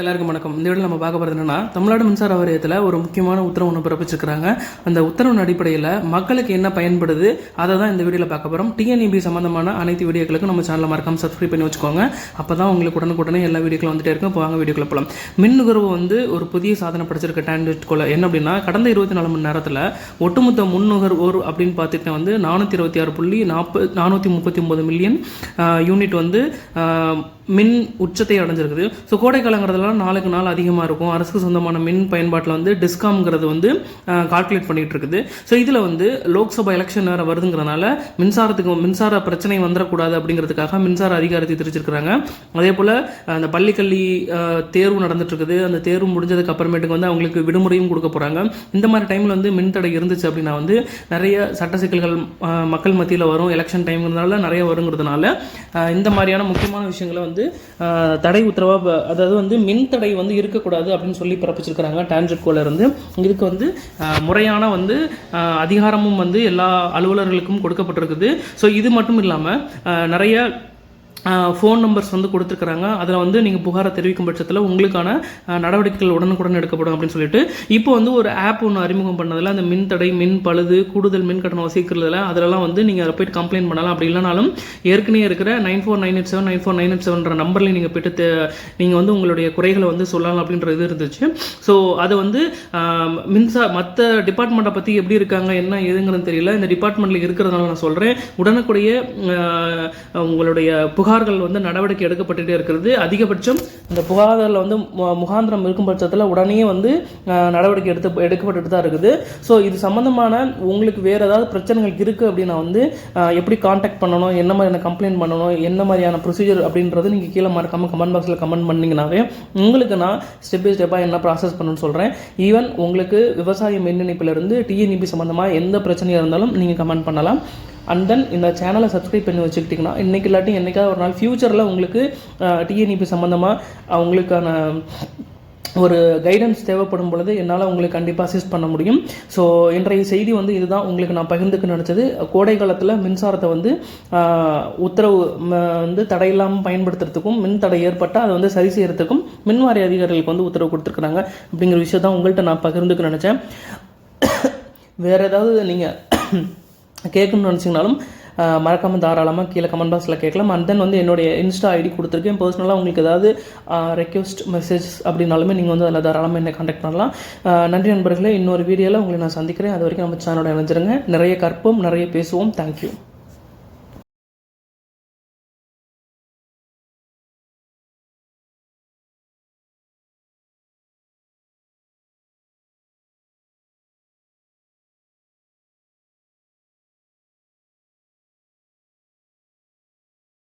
எல்லாருக்கும் வணக்கம். இந்த வீடியோ நம்ம பார்க்க போகிறது என்னன்னா தமிழ்நாடு மின்சார வாரியத்தில் ஒரு முக்கியமான உத்தரவு ஒன்று பிறப்பிச்சிருக்காங்க அந்த உத்தரவின் அடிப்படையில் மக்களுக்கு என்ன பயன்படுது அதை தான் இந்த வீடியோவில் பார்க்க போகிறோம் டிஎன்இபி சம்மந்தமான அனைத்து வீடியோக்களுக்கும் நம்ம சேனலில் மறக்காமல் சப்ஸ்கிரைப் பண்ணி வச்சுக்கோங்க. அப்போ தான் உங்களுக்கு உடனுக்குடனே எல்லா வீடியோக்களும் வந்துட்டே இருக்கும். இப்போ வாங்க வீடியோக்குள்ள போகலாம் மின் நுகர்வு வந்து ஒரு புதிய சாதனை படைச்சிருக்க டேண்ட்கோல என்ன அப்படின்னா கடந்த இருபத்தி நாலு மணி நேரத்தில் ஒட்டுமொத்த முன் நுகர்வோர் அப்படின்னு பார்த்துக்கிட்டா வந்து நானூற்றி இருபத்தி ஆறு புள்ளி நாற்பது நானூற்றி முப்பத்தி ஒன்பது மில்லியன் யூனிட் வந்து மின் உச்சத்தை அடைஞ்சிருக்குது. ஸோ கோடைக்காலங்கிறதுல காலங்கிறதுலாம் நாளுக்கு நாள் அதிகமாக இருக்கும். அரசுக்கு சொந்தமான மின் பயன்பாட்டில் வந்து டிஸ்காம்ங்கிறது வந்து கால்குலேட் பண்ணிகிட்டு இருக்குது ஸோ இதில் வந்து லோக்சபா எலெக்ஷன் வேறு வருதுங்கிறனால மின்சாரத்துக்கு மின்சார பிரச்சனை வந்துடக்கூடாது அப்படிங்கிறதுக்காக மின்சார அதிகாரத்தை தெரிவிச்சிருக்கிறாங்க. அதே போல் அந்த பள்ளிக்கல்வி தேர்வு நடந்துட்டு இருக்குது அந்த தேர்வு முடிஞ்சதுக்கு அப்புறமேட்டுக்கு வந்து அவங்களுக்கு விடுமுறையும் கொடுக்க போகிறாங்க இந்த மாதிரி டைமில் வந்து மின்தடை இருந்துச்சு அப்படின்னா வந்து நிறைய சட்ட சிக்கல்கள் மக்கள் மத்தியில் வரும். எலெக்ஷன் டைம்ங்கிறதுனால நிறைய வருங்கிறதுனால இந்த மாதிரியான முக்கியமான விஷயங்களை வந்து தடை உத்தரவாக அதாவது வந்து மின் தடை வந்து இருக்கக்கூடாது அப்படின்னு சொல்லி பிறப்பிச்சிருக்கிறாங்க. டான்ஜெட்கோல இருந்து. இதுக்கு வந்து முறையான வந்து அதிகாரமும் வந்து எல்லா அலுவலர்களுக்கும் கொடுக்கப்பட்டிருக்குது. ஸோ இது மட்டும் இல்லாமல் நிறைய ஃபோன் நம்பர்ஸ் வந்து கொடுத்துருக்குறாங்க. அதில் வந்து நீங்கள் புகாரை தெரிவிக்கும் பட்சத்தில் உங்களுக்கான நடவடிக்கைகள் உடனுக்குடன் எடுக்கப்படும் அப்படின்னு சொல்லிட்டு இப்போ வந்து ஒரு ஆப் ஒன்று அறிமுகம் பண்ணதில் அந்த மின் தடை மின் பழுது கூடுதல் மின் கட்டணம் வசிக்கிறதுல அதிலலாம் வந்து நீங்கள் அதை போய்ட்டு கம்ப்ளைண்ட் பண்ணலாம். அப்படி இல்லைனாலும் ஏற்கனவே இருக்கிற nine four nine eight seven nine four nine eight செவன்ற நம்பரில் நீங்கள் போய்ட்டு நீங்கள் வந்து உங்களுடைய குறைகளை வந்து சொல்லலாம் அப்படின்ற இது இருந்துச்சு. ஸோ அது வந்து மின்சார மற்ற டிபார்ட்மெண்ட்டை பற்றி எப்படி இருக்காங்க என்ன ஏதுங்கிறது தெரியல. இந்த டிபார்ட்மெண்ட்டில் இருக்கிறதுனால நான் சொல்கிறேன் உடனுக்குடைய உங்களுடைய புகார் புகார்கள் வந்து நடவடிக்கை எடுக்கப்பட்டுட்டே இருக்கிறது. அதிகபட்சம் இந்த புகார்களில் வந்து மு- முகாந்திரம் இருக்கும் பட்சத்தில் உடனே வந்து நடவடிக்கை எடுத்து எடுக்கப்பட்டுட்டு தான் இருக்குது. ஸோ இது சம்மந்தமான உங்களுக்கு வேறு ஏதாவது பிரச்சனைகள் இருக்குது அப்படின்னா வந்து எப்படி காண்டாக்ட் பண்ணணும் என்ன மாதிரியான கம்ப்ளைண்ட் பண்ணணும் என்ன மாதிரியான ப்ரொசீஜர் அப்படின்றது நீங்கள் கீழே மறக்காமல் கமெண்ட் பாக்ஸில் கமெண்ட் பண்ணீங்கன்னாவே உங்களுக்கு நான் ஸ்டெப் பை ஸ்டெப்பாக என்ன ப்ராசஸ் பண்ணணும்னு சொல்கிறேன் ஈவன் உங்களுக்கு விவசாய மின் இணைப்பிலிருந்து டிஎன்இபி சம்மந்தமாக எந்த பிரச்சனையாக இருந்தாலும் நீங்கள் கமெண்ட் பண்ணலாம். அண்ட் தென் இந்த சேனலை சப்ஸ்கிரைப் பண்ணி வச்சுக்கிட்டிங்கன்னா இன்றைக்கி இல்லாட்டி என்றைக்காவது ஒரு நாள் ஃப்யூச்சரில் உங்களுக்கு டிஎன்இபி சம்மந்தமாக அவங்களுக்கான ஒரு கைடன்ஸ் தேவைப்படும் பொழுது என்னால் உங்களுக்கு கண்டிப்பாக அசிஸ்ட் பண்ண முடியும். ஸோ இன்றைய செய்தி வந்து இதுதான். உங்களுக்கு நான் பகிர்ந்துக்க நினச்சது. கோடை காலத்தில் மின்சாரத்தை வந்து உத்தரவு வந்து தடையில்லாமல் பயன்படுத்துறதுக்கும் மின் தடை ஏற்பட்டால் அதை வந்து சரி செய்யறதுக்கும் மின்வாரி அதிகாரிகளுக்கு வந்து உத்தரவு கொடுத்துருக்குறாங்க. அப்படிங்கிற விஷயத்த உங்கள்கிட்ட நான் பகிர்ந்துக்க நினச்சேன். வேறு ஏதாவது நீங்கள் கேட்கணும்னு நினச்சிங்கனாலும் மறக்காமல் தாராளமாக கீழே கமெண்ட் பாக்ஸில் கேட்கலாம். அண்ட் தென் வந்து என்னுடைய இன்ஸ்டா ஐடி கொடுத்துருக்கேன். பர்சனலாக உங்களுக்கு ஏதாவது ரெக்வஸ்ட் மெசேஜ் அப்படின்னாலுமே நீங்கள் வந்து அதில் தாராளமாக என்னை காண்டாக்ட் பண்ணலாம். நன்றி நண்பர்களே. இன்னொரு வீடியோவில் உங்களை நான் சந்திக்கிறேன். அது வரைக்கும் நம்ம சேனலோட இணைஞ்சிருங்க. நிறைய கற்போம் நிறைய பேசுவோம். தேங்க்யூ